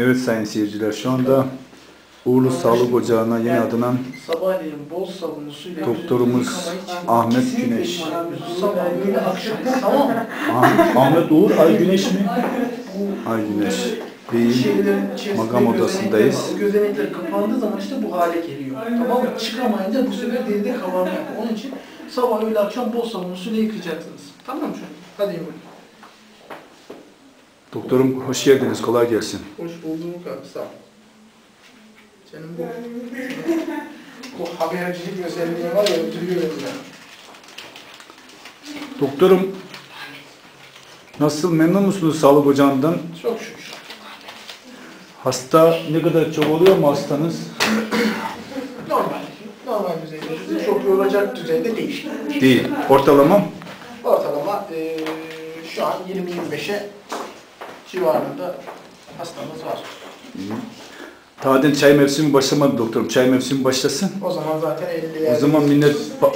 Evet sayın seyirciler şu anda Uğurlu Sağlık Ocağı'na yeni adınan Sabahleyin bol sabunlu suyla Doktorumuz Ahmet Güneş. Ah- Ahmet Uğur Ay Güneş mi? Ay Güneş. Beyin Magam gözenekler odasındayız. gözenekler kapandığı zaman işte bu hale geliyor. Tamam mı? Çıkamayınca bu sefer deride kabarma yapıyor. Onun için sabah öğle akşam bol sabunlu suyla yıkayacaksınız. Tamam mı? Hadi yürü. Doktorum hoş geldiniz. Kolay gelsin. Ol. Senin bu, bu habercilik özelliği var ya öldürüyor beni ya. Doktorum nasıl memnun musunuz sağlık ocağından? Çok şükür. Hasta ne kadar çok oluyor mu hastanız? Normal. Normal düzeyde. Çok yoracak düzeyde değil. Değil. Ortalama Ortalama eee şu an 20-25'e civarında hastamız var. Taden çay mevsimi başlamadı doktorum. Çay mevsimi başlasın. O zaman zaten 50'ler. O zaman millet ba-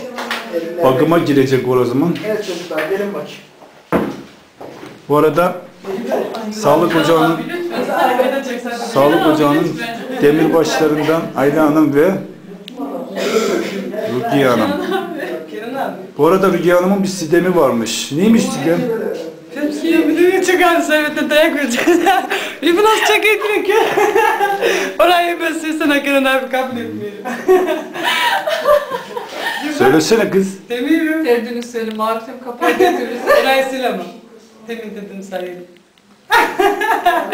bagıma girecek o zaman. Evet çocuklar gelin bakayım. Bu arada Sağlık Ocağı'nın Sağlık Ocağı'nın demirbaşlarından Ayla Hanım ve Rukiye Hanım. Bu arada Rukiye Hanım'ın bir sidemi varmış. Neymiş sidem? Tepsiye bir düğün çıkar sevete dayak vereceğiz. Bu nasıl çok ekmek ya. Orayı ben sesine hakkında abi kabul etmiyorum. Söylesene kız. Demiyorum. Derdini söyle, marifem kapağı götürürüz. Orayı sil ama. Demin dedim sayayım.